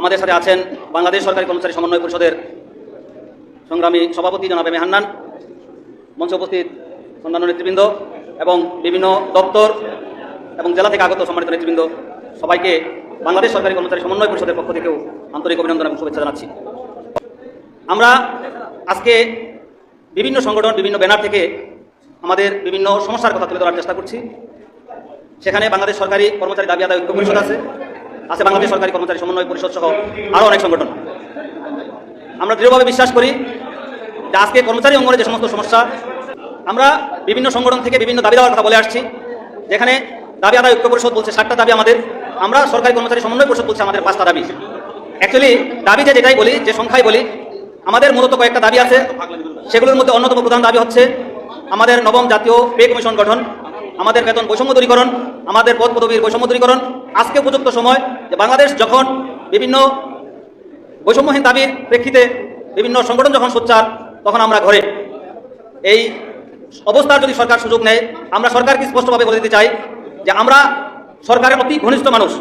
আমাদের সাথে আছেন বাংলাদেশ সরকারি কর্মচারী সমন্বয় পরিষদের সংগ্রামী সভাপতি জনাব এম হান্নান, মঞ্চে উপস্থিত অন্যান্য নেতৃবৃন্দ এবং বিভিন্ন দপ্তর এবং জেলা থেকে আগত সম্মানিত নেতৃবৃন্দ, সবাইকে বাংলাদেশ সরকারি কর্মচারী সমন্বয় পরিষদের পক্ষ থেকেও আন্তরিক অভিনন্দন এবং শুভেচ্ছা জানাচ্ছি। আমরা আজকে বিভিন্ন সংগঠন, বিভিন্ন ব্যানার থেকে আমাদের বিভিন্ন সমস্যার কথা তুলে ধরার চেষ্টা করছি। সেখানে বাংলাদেশ সরকারি কর্মচারী দাবি আদায় ঐক্য পরিষদ আছে। আছে বাংলাদেশ সরকারি কর্মচারী সমন্বয় পরিষদ সহ আরও অনেক সংগঠন। আমরা দৃঢ়ভাবে বিশ্বাস করি যে আজকে কর্মচারী অঙ্গনে যে সমস্ত সমস্যা, আমরা বিভিন্ন সংগঠন থেকে বিভিন্ন দাবি দেওয়ার কথা বলে আসছি, যেখানে দাবি আদায় ঐক্য পরিষদ বলছে ষাটটা দাবি আমাদের, আমরা সরকারি কর্মচারী সমন্বয় পরিষদ বলছে আমাদের পাঁচটা দাবি। অ্যাকচুয়ালি দাবি যে যেটাই বলি, যে সংখ্যায় বলি, আমাদের মূলত কয়েকটা দাবি আছে, সেগুলোর মধ্যে অন্যতম প্রধান দাবি হচ্ছে আমাদের নবম জাতীয় পে কমিশন গঠন, আমাদের বেতন বৈষম্য দূরীকরণ, আমাদের পদ পদবীর বৈষম্য দূরীকরণ আজকে উপযুক্ত সময় যে বাংলাদেশ যখন বিভিন্ন বৈষম্যহীন দাবির প্রেক্ষিতে বিভিন্ন সংগঠন যখন সোচ্চার, তখন আমরা ঘরে এই অবস্থার যদি সরকার সুযোগ নেয়, আমরা সরকারকে স্পষ্টভাবে বলে দিতে চাই যে আমরা সরকারের অতি ঘনিষ্ঠ মানুষ।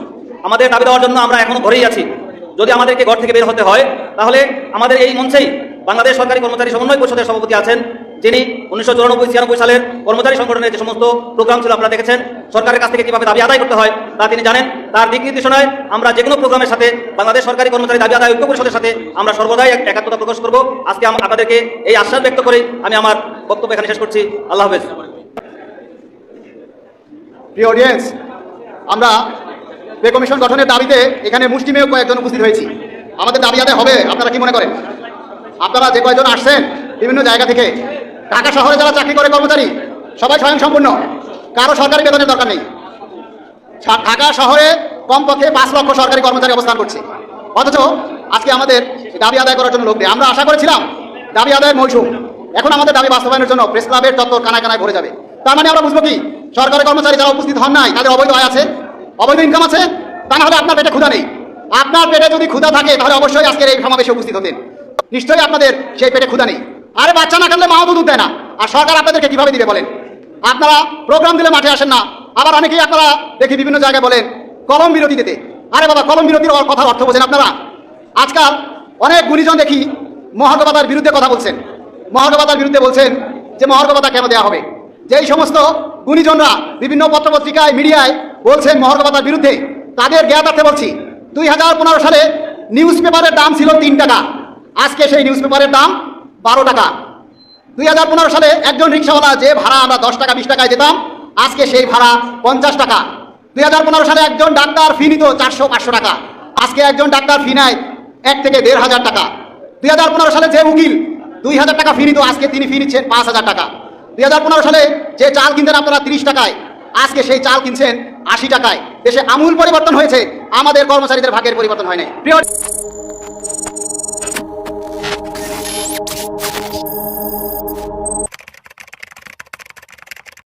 আমাদের দাবি দেওয়ার জন্য আমরা এখনও ঘরেই আছি। যদি আমাদেরকে ঘর থেকে বের হতে হয়, তাহলে আমাদের এই মঞ্চেই বাংলাদেশ সরকারি কর্মচারী সমন্বয় পরিষদের সভাপতি আছেন যিনি উনিশশো চুরানব্বই, ছিয়ানব্বই সালের কর্মচারী সংগঠনের যে সমস্ত প্রোগ্রাম ছিল আপনারা দেখেছেন, সরকারের কাছ থেকে কীভাবে দাবি আদায় করতে হয় তা তিনি জানেন। তার দিক নির্দেশনায় আমরা যে কোনো প্রোগ্রামের সাথে বাংলাদেশ সরকারি কর্মচারী দাবি আদায় ঐক্য পরিষদের সাথে আমরা সর্বদাই এক- একাত্মতা প্রকাশ করব। আজকে আপনাদেরকে এই আশ্বাস ব্যক্ত করে আমি আমার বক্তব্য এখানে শেষ করছি। আল্লাহ হাফেজ। প্রিয় অডিয়েন্স আমরা পে কমিশন গঠনের দাবিতে এখানে মুষ্টিমেয় কয়েকজন উপস্থিত হয়েছি। আমাদের দাবি আদায় হবে, আপনারা কি মনে করেন? আপনারা যে কয়েকজন আসছেন বিভিন্ন জায়গা থেকে ঢাকা শহরে যারা চাকরি করে কর্মচারী, সবাই স্বয়ংসম্পূর্ণ। কারও সরকারি বেতনের দরকার নেই। ঢাকা শহরে কমপক্ষে পাঁচ লক্ষ সরকারি কর্মচারী অবস্থান করছে। অথচ আজকে আমাদের দাবি আদায় করার জন্য লোক নেই। আমরা আশা করেছিলাম দাবি আদায়ের মৌসুম। এখন আমাদের দাবি বাস্তবায়নের জন্য প্রেস ক্লাবের চত্বর কানায় কানায় ভরে যাবে। তার মানে আমরা বুঝব কি, সরকারি কর্মচারী যারা উপস্থিত হন নাই, তাদের অবৈধ আয় আছে, অবৈধ ইনকাম আছে, তা না হলে আপনার পেটে ক্ষুধা নেই। আপনার পেটে যদি ক্ষুধা থাকে, তাহলে অবশ্যই আজকের এই সমাবেশে উপস্থিত হতেন। নিশ্চয়ই আপনাদের সেই পেটে ক্ষুধা নেই। আরে বাচ্চা না কাটলে মাও দুধ দেয় না। আর সরকার আপনাদেরকে কীভাবে দিবে বলেন? আপনারা প্রোগ্রাম দিলে মাঠে আসেন না। আবার অনেকেই আপনারা দেখি বিভিন্ন জায়গায় বলেন, কলম বিরতি দিতে। আরে বাবা, কলম বিরতির কথার অর্থ বোঝেন আপনারা? আজকাল অনেক গুণীজন দেখি মহার্গবাদার বিরুদ্ধে কথা বলছেন। মহার্গবাদার বিরুদ্ধে বলছেন যে মহার্গবাদা কেন দেওয়া হবে? যেই সমস্ত গুণীজনরা বিভিন্ন পত্রপত্রিকায়, মিডিয়ায় বলছেন মহার্গবাদার বিরুদ্ধে, তাদের জ্ঞাতার্থে বলছি। দুই হাজার পনেরো সালে নিউজ পেপারের দাম ছিল তিন টাকা। আজকে সেই নিউজ পেপারের দাম বারো টাকা। দুই হাজার পনেরো সালে একজন রিক্সাওয়ালা যে ভাড়া আমরা দশ টাকা, বিশ টাকায় যেতাম আজকে সেই ভাড়া পঞ্চাশ টাকা। দুই হাজার পনেরো সালে একজন ডাক্তার ফি নিত চারশো, পাঁচশো টাকা। আজকে একজন ডাক্তার ফি নেয় এক থেকে দেড় হাজার টাকা। দুই হাজার পনেরো সালে যে উকিল, দুই হাজার টাকা ফি নিত, আজকে তিনি ফি নিচ্ছেন পাঁচ হাজার টাকা। দুই হাজার পনেরো সালে যে চাল কিনতেন আপনারা তিরিশ টাকায়, আজকে সেই চাল কিনছেন আশি টাকায়। দেশে আমূল পরিবর্তন হয়েছে, আমাদের কর্মচারীদের ভাগের পরিবর্তন হয়নি প্রিয়